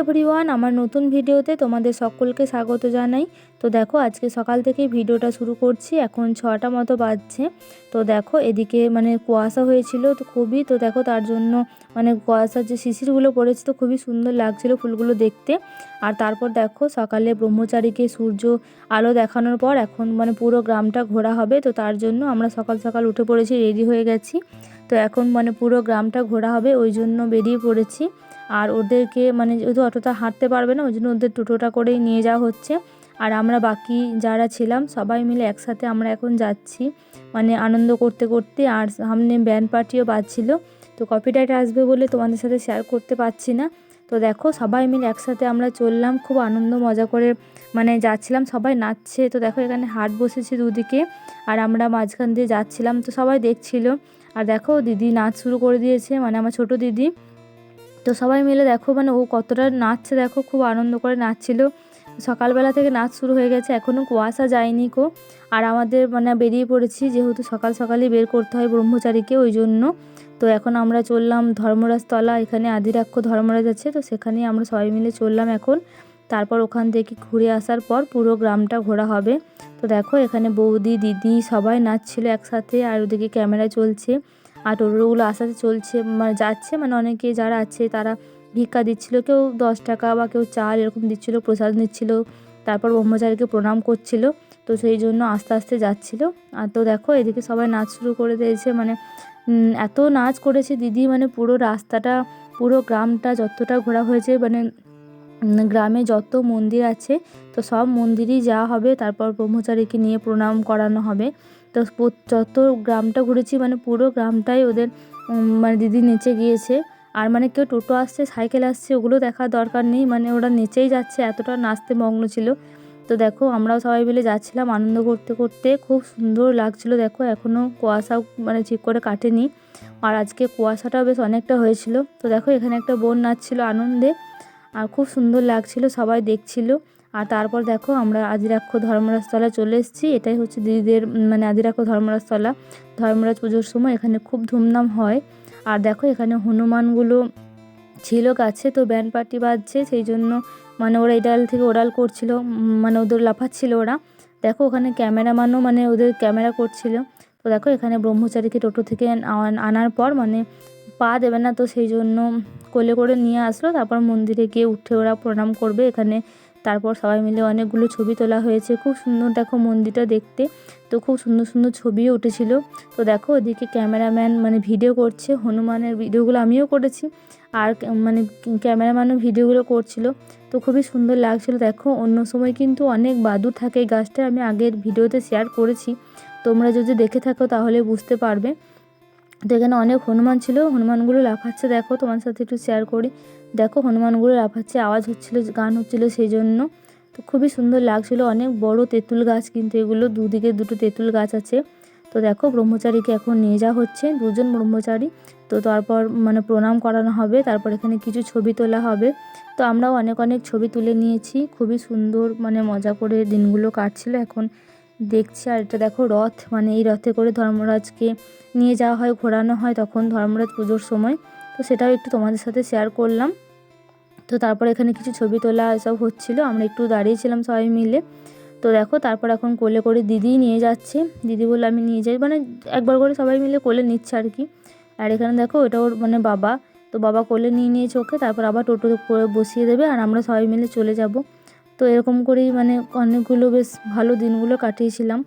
Everyone, আমার নতুন ভিডিওতে তোমাদের সকলকে স্বাগত জানাই। তো দেখো, আজকে সকাল থেকেই ভিডিওটা শুরু করছি, এখন ছটা মতো বাজছে। তো দেখো, এদিকে মানে কুয়াশা হয়েছিল তো খুবই, তো দেখো তার জন্য মানে কুয়াশার যে শিশিরগুলো পড়েছে তো খুবই সুন্দর লাগছিল ফুলগুলো দেখতে। আর তারপর দেখো, সকালে ব্রহ্মচারীকে সূর্য আলো দেখানোর পর এখন মানে পুরো গ্রামটা ঘোরা হবে, তো তার জন্য আমরা সকাল সকাল উঠে পড়েছি, রেডি হয়ে গেছি। তো এখন মানে পুরো গ্রামটা ঘোরা হবে, ওই জন্য বেরিয়ে পড়েছি। আর ওদেরকে মানে যেহেতু অতটা হাঁটতে পারবে না, ওই জন্য ওদের টোটোটা করেই নিয়ে যাওয়া হচ্ছে। আর আমরা বাকি যারা ছিলাম, সবাই মিলে একসাথে আমরা এখন যাচ্ছি মানে আনন্দ করতে করতে। আর সামনে ব্যান্ড পার্টিও বাজছিল, তো কপিরাইট আসবে বলে তোমাদের সাথে শেয়ার করতে পারছি না। তো দেখো, সবাই মিলে একসাথে আমরা চললাম, খুব আনন্দ, মজা করে মানে যাচ্ছিলাম। সবাই নাচছে, তো দেখো এখানে হাট বসেছে দুদিকে, আর আমরা মাঝখান দিয়ে যাচ্ছিলাম, তো সবাই দেখছিল। আর দেখো, দিদি নাচ শুরু করে দিয়েছে মানে আমার ছোট দিদি। তো সবাই মিলে দেখো মানে ও কতটা নাচছে, দেখো, খুব আনন্দ করে নাচছিল। সকালবেলা থেকে নাচ শুরু হয়ে গেছে এখনও কুয়াশা যায়নি কো। আর আমাদের মানে বেরিয়ে পড়েছি, যেহেতু সকাল সকালই বের করতে হয় ব্রহ্মচারীকে, ওই জন্য। তো এখন আমরা চললাম ধর্মরাজ তলা এখানে আদিরাক্ষ ধর্মরাজ আছে, তো সেখানেই আমরা সবাই মিলে চললাম এখন। তারপর ওখান থেকে ঘুরে আসার পর পুরো গ্রামটা ঘোরা হবে। তো দেখো, এখানে বৌদি, দিদি সবাই নাচছিল একসাথে, আর ওদিকে ক্যামেরা চলছে। আর টোটোগুলো আসাতে চলছে মানে যাচ্ছে মানে অনেকে যারা আছে তারা ভিক্ষা দিচ্ছিল, কেউ দশ টাকা বা কেউ চাল এরকম দিচ্ছিল, প্রসাদ নিচ্ছিল, তারপর ব্রহ্মচারীকে প্রণাম করছিল, তো সেই জন্য আস্তে আস্তে যাচ্ছিল। আর তো দেখো, এদিকে সবাই নাচ শুরু করে দিয়েছে মানে এত নাচ করেছে দিদি মানে পুরো রাস্তাটা, পুরো গ্রামটা যতটা ঘোরা হয়েছে মানে গ্রামে যত মন্দির আছে, তো সব মন্দিরই যাওয়া হবে, তারপর ব্রহ্মচারীকে নিয়ে প্রণাম করানো হবে। তো যত গ্রামটা ঘুরেছি মানে পুরো গ্রামটাই ওদের মানে দিদি নেচে গিয়েছে। আর মানে কেউ টোটো আসছে, সাইকেল আসছে, ওগুলো দেখার দরকার নেই। মানে ওরা নেচেই যাচ্ছে, এতটা নাচতে মগ্ন ছিল। তো দেখো, আমরাও সবাই মিলে যাচ্ছিলাম আনন্দ করতে করতে। খুব সুন্দর লাগছিল, দেখো এখনও কুয়াশা মানে ঠিক করে কাটেনি। আর আজকে কুয়াশাটাও বেশ অনেকটা হয়েছিল। তো দেখো, এখানে একটা বোন নাচছিল আনন্দে। আর খুব সুন্দর লাগছিল, সবাই দেখছিল। আর তারপর দেখো আমরা আদিরাক্ষ ধর্মরাজতলা চলে এসেছি। এটাই হচ্ছে দিদিদের মানে আদিরাক্ষ ধর্মরাজতলা। ধর্মরাজ পুজোর সময় এখানে খুব ধুমধাম হয়। আর দেখো এখানে হনুমানগুলো ছিল গাছে, তো ব্যান্ড পার্টি বাজছে, সেই জন্য মানে ওরা এই ডাল থেকে ওডাল করছিল মানে ওদের লাফাচ্ছিল ওরা। দেখো ওখানে ক্যামেরাম্যানও মানে ওদের ক্যামেরা করছিল। তো দেখো এখানে ব্রহ্মচারীকে টোটো থেকে আনার পর মানে পা দেবে না, তো সেই জন্য কোলে করে নিয়ে আসলো। তারপর মন্দিরে গিয়ে উঠে ওরা প্রণাম করবে। এখানে তারপর সবাই মিলে অনেকগুলো ছবি তোলা হয়েছে। খুব সুন্দর দেখো মন্দিরটা দেখতে। তো খুব সুন্দর সুন্দর ছবিও উঠেছিল। তো দেখো ওদিকে ক্যামেরাম্যান মানে ভিডিও করছে। হনুমানের ভিডিওগুলো আমিও করেছি। আর মানে ক্যামেরাম্যানও ভিডিওগুলো করছিল। তো খুবই সুন্দর লাগছিল। দেখো অন্য সময় কিন্তু অনেক বাদুর থাকে গাছটা আমি আগের ভিডিওতে শেয়ার করেছি। তোমরা যদি দেখে থাকো তাহলে বুঝতে পারবে। তো এখানে অনেক হনুমান ছিল। হনুমানগুলো লাফাচ্ছে, দেখো, তোমার সাথে একটু শেয়ার করি। দেখো, হনুমানগুলো লাফাচ্ছে, আওয়াজ হচ্ছিল, গান হচ্ছিল সেই জন্য তো খুবই সুন্দর লাগছিল, অনেক বড় তেঁতুল গাছ কিন্তু এগুলো, দুদিকে দুটো তেঁতুল গাছ আছে। তো দেখো, ব্রহ্মচারীকে এখন নিয়ে যাওয়া হচ্ছে, দুজন ব্রহ্মচারী। তো তারপর মানে প্রণাম করানো হবে, তারপর এখানে কিছু ছবি তোলা হবে। তো আমরাও অনেক অনেক ছবি তুলে নিয়েছি, খুবই সুন্দর মানে মজা করে দিনগুলো কাটছিল এখন। দেখছি আর এটা দেখো রথ মানে এই রথে করে ধর্মরাজকে নিয়ে যাওয়া হয়, ঘোরানো হয় তখন ধর্মরাজ পুজোর সময়। তো সেটাও একটু তোমাদের সাথে শেয়ার করলাম। তো তারপর এখানে কিছু ছবি তোলা এসব হচ্ছিল, আমরা একটু দাঁড়িয়েছিলাম সবাই মিলে। তো দেখো তারপর এখন কোলে করে দিদিই নিয়ে যাচ্ছে। দিদি বলে আমি নিয়ে যাই। মানে একবার করে সবাই মিলে কোলে নিচ্ছে আর কি। আর এখানে দেখো ওটা ওর মানে বাবা। তো বাবা কোলে নিয়ে নিয়েছে ওকে, তারপর আবার টোটো করে বসিয়ে দেবে আর আমরা সবাই মিলে চলে যাব। তো এরকম করেই মানে অনেকগুলো বেশ ভালো দিনগুলো কাটিয়েছিলাম।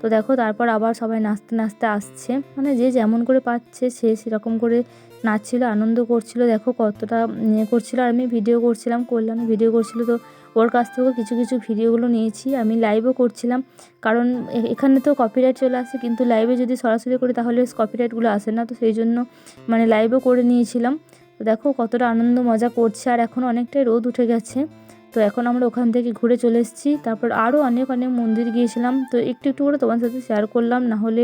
তো দেখো তারপর আবার সবাই নাচতে নাচতে আসছে। মানে যে যেমন করে পাচ্ছে সে সেরকম করে নাচছিল, আনন্দ করছিল। দেখো কতটা ইয়ে করছিল। আর আমি ভিডিও করছিলাম কল্যাণে ভিডিও করছিল। তো ওর কাছ থেকেও কিছু কিছু ভিডিওগুলো নিয়েছি। আমি লাইভও করছিলাম। কারণ এখানে তো কপিরাইট চলে আসে। কিন্তু লাইভে যদি সরাসরি করি তাহলে কপিরাইটগুলো আসে না। তো সেই জন্য মানে লাইভও করে নিয়েছিলাম। তো দেখো কতটা আনন্দ মজা করছে। আর এখন অনেকটাই রোদ উঠে গেছে। তো এখন আমরা ওখান থেকে ঘুরে চলে এসেছি। তারপর আরও অনেক অনেক মন্দির গিয়েছিলাম। তো একটু একটু করে তোমার সাথে শেয়ার করলাম, না হলে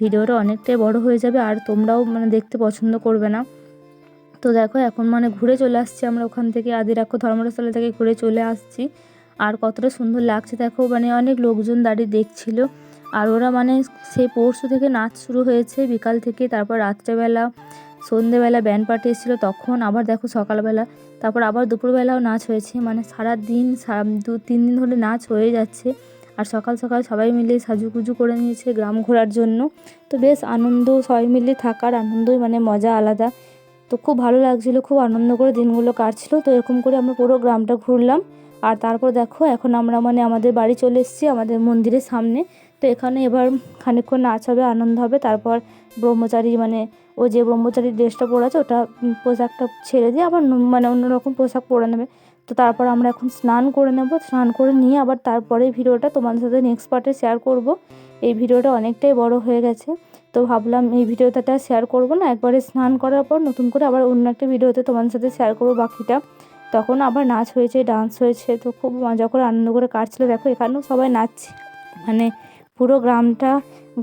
ভিডিওটা অনেকটাই বড় হয়ে যাবে আর তোমরাও মানে দেখতে পছন্দ করবে না। তো দেখো, এখন মানে ঘুরে চলে আসছি আমরা ওখান থেকে। আদিরাক্ষ ধর্মস্থলে থেকে ঘুরে চলে আসছি। আর কতটা সুন্দর লাগছে, দেখো মানে অনেক লোকজন দাঁড়িয়ে দেখছিল। আর ওরা মানে সেই পরশু থেকে নাচ শুরু হয়েছে, বিকাল থেকে, তারপর রাত্রেবেলা। সন্ধেবেলা ব্যান্ড পার্টি এসেছিল, তখন আবার দেখো সকালবেলা, তারপর আবার দুপুরবেলাও নাচ হয়েছে মানে সারা দিন দু, তিন দিন ধরে নাচ হয়ে যাচ্ছে, আর সকাল সকাল সবাই মিলে সাজুগুজু করে নিয়েছে গ্রাম ঘোরার জন্য। তো বেশ আনন্দ, সবাই মিলে থাকার আনন্দই মানে মজা আলাদা। তো খুব ভালো লাগছিল, খুব আনন্দ করে দিনগুলো কাটছিল, তো এরকম করে আমরা পুরো গ্রামটা ঘুরলাম। আর তারপর দেখো, এখন আমরা মানে আমাদের বাড়ি চলে এসেছি, আমাদের মন্দিরের সামনে। তো এখানে এবার খানিকক্ষণ নাচ হবে আনন্দ হবে। তারপর ব্রহ্মচারী মানে ও যে ব্রহ্মচারীর ড্রেসটা পরে আছে ওটা পোশাকটা ছেড়ে দিয়ে আবার মানে অন্যরকম পোশাক পরে নেবে। তো তারপর আমরা এখন স্নান করে নেব। স্নান করে নিয়ে আবার তারপরে ভিডিওটা তোমাদের সাথে নেক্সট পার্টে শেয়ার করব। এই ভিডিওটা অনেকটাই বড় হয়ে গেছে। তো ভাবলাম এই ভিডিওটাতে আর শেয়ার করব না, একবারে স্নান করার পর নতুন করে আবার অন্য একটা ভিডিওতে তোমাদের সাথে শেয়ার করব বাকিটা। তখন আবার নাচ হয়েছে ডান্স হয়েছে, তো খুব মজা করে আনন্দ করে কাটছিল। দেখো এখানেও সবাই নাচছে মানে পুরো গ্রামটা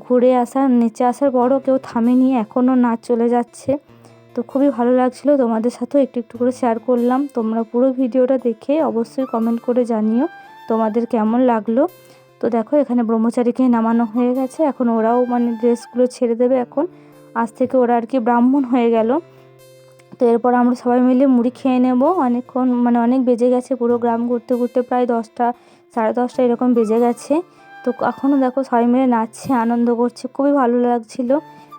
ঘুরে আসার, নিচে আসার পরও কেউ থামেনি এখনও নাচ চলে যাচ্ছে। তো খুবই ভালো লাগছিল তোমাদের সাথেও একটু একটু করে শেয়ার করলাম। তোমরা পুরো ভিডিওটা দেখে অবশ্যই কমেন্ট করে জানিও তোমাদের কেমন লাগল। তো দেখো, এখানে ব্রহ্মচারীকে নামানো হয়ে গেছে। এখন ওরাও মানে ড্রেসগুলো ছেড়ে দেবে এখন। আজ থেকে ওরা আর কি ব্রাহ্মণ হয়ে গেল। তো এরপর আমরা সবাই মিলে মুড়ি খেয়ে নেব। অনেকক্ষণ মানে অনেক বেজে গেছে পুরো গ্রাম ঘুরতে ঘুরতে, প্রায় দশটা, সাড়ে দশটা এরকম বেজে গেছে। তো এখনও দেখো সবাই মিলে নাচছে, আনন্দ করছে, খুবই ভালো লাগছিল।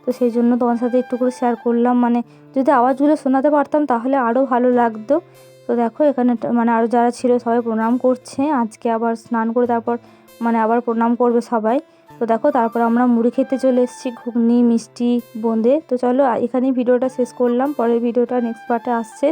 তো সেই জন্য তোমার সাথে একটু করে শেয়ার করলাম। মানে যদি আওয়াজগুলো শোনাতে পারতাম তাহলে আরও ভালো লাগতো। তো দেখো এখানে মানে আরও যারা ছিল সবাই প্রণাম করছে। আজকে আবার স্নান করে তারপর মানে আবার প্রণাম করবে সবাই। তো দেখো তারপর আমরা মুড়ি খেতে চলে এসেছি, ঘুগনি, মিষ্টি, বোঁদে। তো চলো এখানেই ভিডিওটা শেষ করলাম। পরের ভিডিওটা নেক্সট পার্টে আসছে।